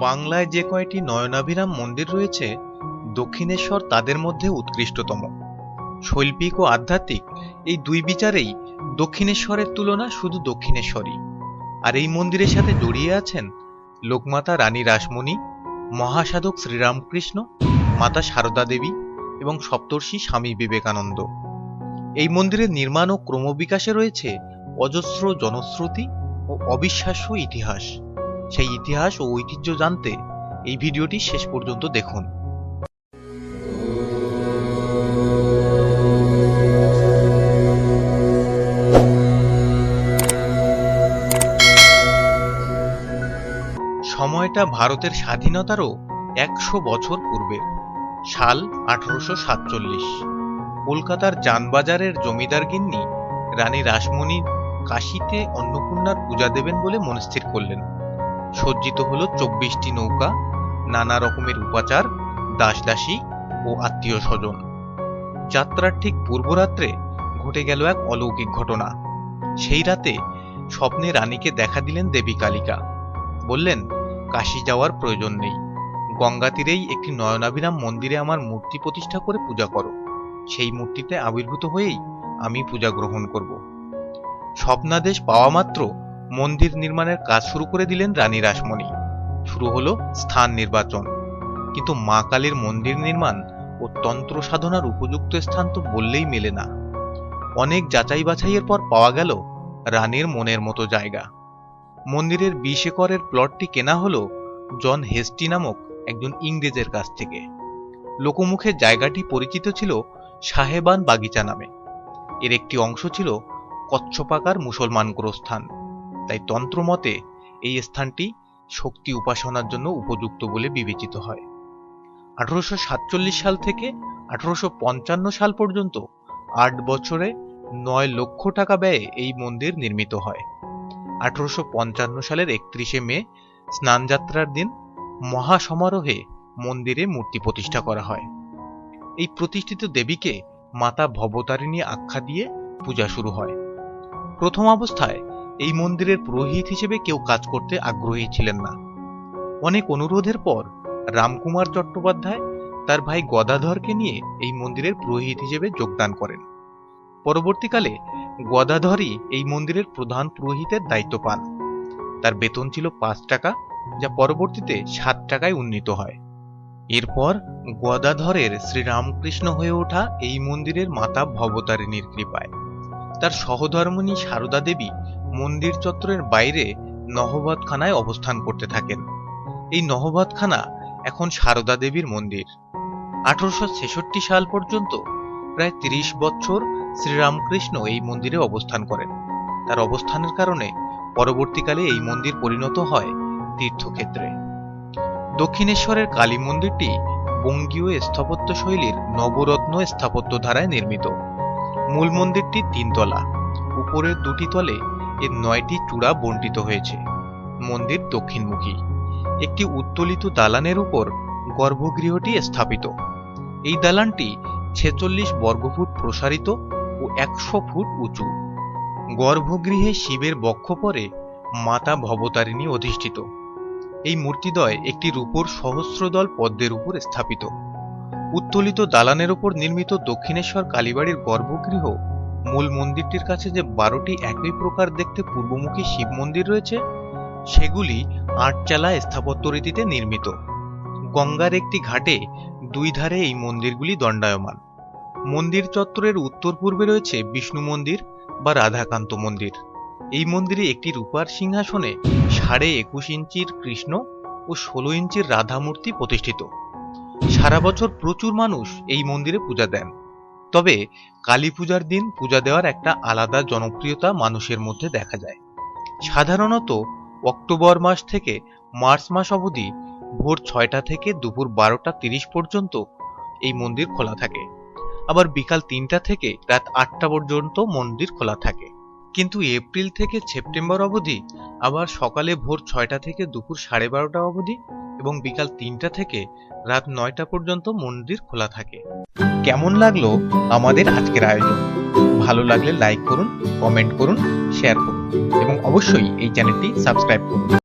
বাংলায় যে কয়টি নয়নাভিরাম মন্দির রয়েছে, দক্ষিণেশ্বর তাদের মধ্যে উৎকৃষ্টতম। শৈল্পিক ও আধ্যাত্মিক, এই দুই বিচারেই দক্ষিণেশ্বরের তুলনা শুধু দক্ষিণেশ্বরই। আর এই মন্দিরের সাথে জড়িয়ে আছেন লোকমাতা রানী রাসমণি, মহাসাধক শ্রীরামকৃষ্ণ, মাতা সারদা দেবী এবং সপ্তর্ষি স্বামী বিবেকানন্দ। এই মন্দিরের নির্মাণ ও ক্রমবিকাশে রয়েছে অজস্র জনশ্রুতি ও অবিশ্বাস্য ইতিহাস। সেই ইতিহাস ও ঐতিহ্য জানতে এই ভিডিওটি শেষ পর্যন্ত দেখুন। সময়টা ভারতের স্বাধীনতারও একশো বছর পূর্বে, সাল আঠারোশো সাতচল্লিশ। কলকাতার যানবাজারের জমিদার গিন্নি রানী রাসমণি কাশীতে অন্নপূর্ণার পূজা দেবেন বলে মনস্থির করলেন। সজ্জিত হল চব্বিশটি নৌকা, নানা রকমের উপাচার, দাসদাসী ও আত্মীয় স্বজন। যাত্রার ঠিক পূর্বরাত্রে ঘটে গেল এক অলৌকিক ঘটনা। সেই রাতে স্বপ্নে রানীকে দেখা দিলেন দেবী কালিকা। বললেন, কাশী যাওয়ার প্রয়োজন নেই। গঙ্গা তীরেই একটি নয়নাভিরাম মন্দিরে আমার মূর্তি প্রতিষ্ঠা করে পূজা করো। সেই মূর্তিতে আবির্ভূত হয়েই আমি পূজা গ্রহণ করব। স্বপ্নাদেশ পাওয়া মাত্র মন্দির নির্মাণের কাজ শুরু করে দিলেন রানী রাসমণি। শুরু হলো স্থান নির্বাচন। কিন্তু মা কালীর মন্দির নির্মাণ ও তন্ত্র সাধনার উপযুক্ত স্থান তো বললেই মেলে না। অনেক যাচাই বাছাইয়ের পর পাওয়া গেল রানীর মনের মতো জায়গা। মন্দিরের বিশ একরের প্লটটি কেনা হলো জন হেস্টি নামক একজন ইংরেজের কাছ থেকে। লোকমুখে জায়গাটি পরিচিত ছিল সাহেবান বাগিচা নামে। এর একটি অংশ ছিল কচ্ছপাকার মুসলমান গোরস্থান তাই তন্ত্রমতে এই স্থানটি শক্তি উপাসনার জন্য উপযুক্ত বলে বিবেচিত হয়। আঠারোশো সাতচল্লিশ সাল থেকে আঠারোশো পঞ্চান্ন সাল পর্যন্ত আট বছরে নয় লক্ষ টাকা ব্যয়ে এই মন্দির নির্মিত হয়। আঠারোশো পঞ্চান্ন সালের একত্রিশে মে স্নানযাত্রার দিন মহাসমারোহে মন্দিরে মূর্তি প্রতিষ্ঠা করা হয়। এই প্রতিষ্ঠিত দেবীকে মাতা ভবতারিণী আখ্যা দিয়ে পূজা শুরু হয়। প্রথম অবস্থায় এই মন্দিরের পুরোহিত হিসেবে কেউ কাজ করতে আগ্রহী ছিলেন না। অনেক অনুরোধের পর রামকুমার চট্টোপাধ্যায় তার ভাই গদাধরকে নিয়ে এই মন্দিরের পুরোহিত হিসেবে যোগদান করেন। পরবর্তীকালে গদাধরই এই মন্দিরের প্রধান পুরোহিতের দায়িত্ব পান। তার বেতন ছিল পাঁচ টাকা, যা পরবর্তীতে সাত টাকায় উন্নীত হয়। এরপর গদাধরের শ্রীরামকৃষ্ণ হয়ে ওঠা এই মন্দিরের মাতা ভবতারিণীর কৃপায়। তার সহধর্মিণী সারদা দেবী মন্দির চত্বরের বাইরে নহবতখানায় অবস্থান করতে থাকেন। এই নহবতখানা এখন সারদা দেবীর মন্দির। আঠারোশো ছেষট্টি সাল পর্যন্ত প্রায় তিরিশ বছর শ্রীরামকৃষ্ণ এই মন্দিরে অবস্থান করেন। তার অবস্থানের কারণে পরবর্তীকালে এই মন্দির পরিণত হয় তীর্থক্ষেত্রে। দক্ষিণেশ্বরের কালী মন্দিরটি বঙ্গীয় স্থাপত্য শৈলীর নবরত্ন স্থাপত্য ধারায় নির্মিত। মূল মন্দিরটি তিনতলা। উপরের দুটি তলে এর নয়টি চূড়া বন্টিত হয়েছে। মন্দির দক্ষিণমুখী। একটি উত্তোলিত দালানের উপর গর্ভগৃহটি স্থাপিত। এই দালানটি ছেচল্লিশ বর্গফুট প্রসারিত ও একশো ফুট উঁচু। গর্ভগৃহে শিবের বক্ষপরে মাতা ভবতারিণী অধিষ্ঠিত। এই মূর্তিদ্বয় একটি রূপোর সহস্রদল পদ্মের উপর স্থাপিত। উত্তোলিত দালানের উপর নির্মিত দক্ষিণেশ্বর কালীবাড়ির গর্ভগৃহ। মূল মন্দিরটির কাছে যে বারোটি একই প্রকার দেখতে পূর্বমুখী শিব মন্দির রয়েছে, সেগুলি আটচালা স্থাপত্য রীতিতে নির্মিত। গঙ্গার একটি ঘাটে দুই ধারে এই মন্দিরগুলি দণ্ডায়মান। মন্দির চত্বরের উত্তর পূর্বে রয়েছে বিষ্ণু মন্দির বা রাধাকান্ত মন্দির। এই মন্দিরে একটি রূপার সিংহাসনে সাড়ে একুশ ইঞ্চির কৃষ্ণ ও ষোলো ইঞ্চির রাধা মূর্তি প্রতিষ্ঠিত। সারা বছর প্রচুর মানুষ এই মন্দিরে পূজা দেন। তবে কালী পূজার দিন পূজা দেওয়ার একটা আলাদা জনপ্রিয়তা মানুষের মধ্যে দেখা যায়। সাধারণত অক্টোবর মাস থেকে মার্চ মাস অবধি ভোর ছয়টা থেকে দুপুর বারোটা তিরিশ পর্যন্ত এই মন্দির খোলা থাকে। আবার বিকাল তিনটা থেকে রাত আটটা পর্যন্ত মন্দির খোলা থাকে। কিন্তু এপ্রিল থেকে সেপ্টেম্বর অবধি, আবার সকালে ভোর ছয়টা থেকে দুপুর সাড়ে বারোটা অবধি এবং বিকাল তিনটা থেকে রাত নয়টা পর্যন্ত মন্দির খোলা থাকে। কেমন লাগল আমাদের আজকের আয়োজন? ভালো লাগলে লাইক করুন কমেন্ট করুন শেয়ার করুন, এবং অবশ্যই এই চ্যানেলটি সাবস্ক্রাইব করুন।